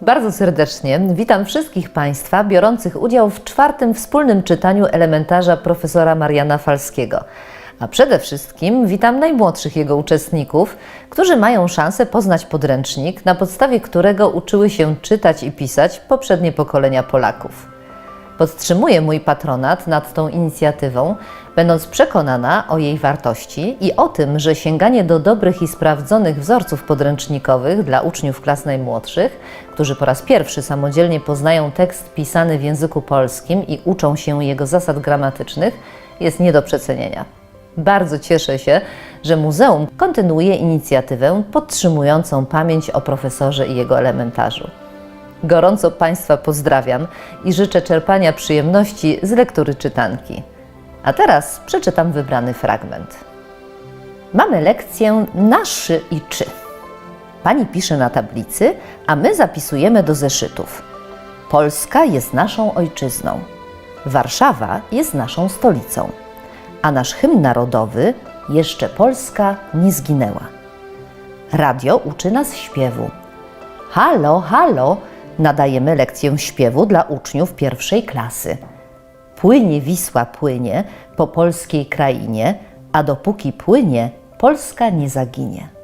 Bardzo serdecznie witam wszystkich Państwa biorących udział w czwartym wspólnym czytaniu elementarza profesora Mariana Falskiego. A przede wszystkim witam najmłodszych jego uczestników, którzy mają szansę poznać podręcznik, na podstawie którego uczyły się czytać i pisać poprzednie pokolenia Polaków. Podtrzymuję mój patronat nad tą inicjatywą, będąc przekonana o jej wartości i o tym, że sięganie do dobrych i sprawdzonych wzorców podręcznikowych dla uczniów klas najmłodszych, którzy po raz pierwszy samodzielnie poznają tekst pisany w języku polskim i uczą się jego zasad gramatycznych, jest nie do przecenienia. Bardzo cieszę się, że muzeum kontynuuje inicjatywę podtrzymującą pamięć o profesorze i jego elementarzu. Gorąco Państwa pozdrawiam i życzę czerpania przyjemności z lektury czytanki. A teraz przeczytam wybrany fragment. Mamy lekcję naszy i czy. Pani pisze na tablicy, a my zapisujemy do zeszytów. Polska jest naszą ojczyzną. Warszawa jest naszą stolicą. A nasz hymn narodowy jeszcze Polska nie zginęła. Radio uczy nas śpiewu. Halo, halo, nadajemy lekcję śpiewu dla uczniów pierwszej klasy. Płynie Wisła, płynie po polskiej krainie, a dopóki płynie, Polska nie zaginie.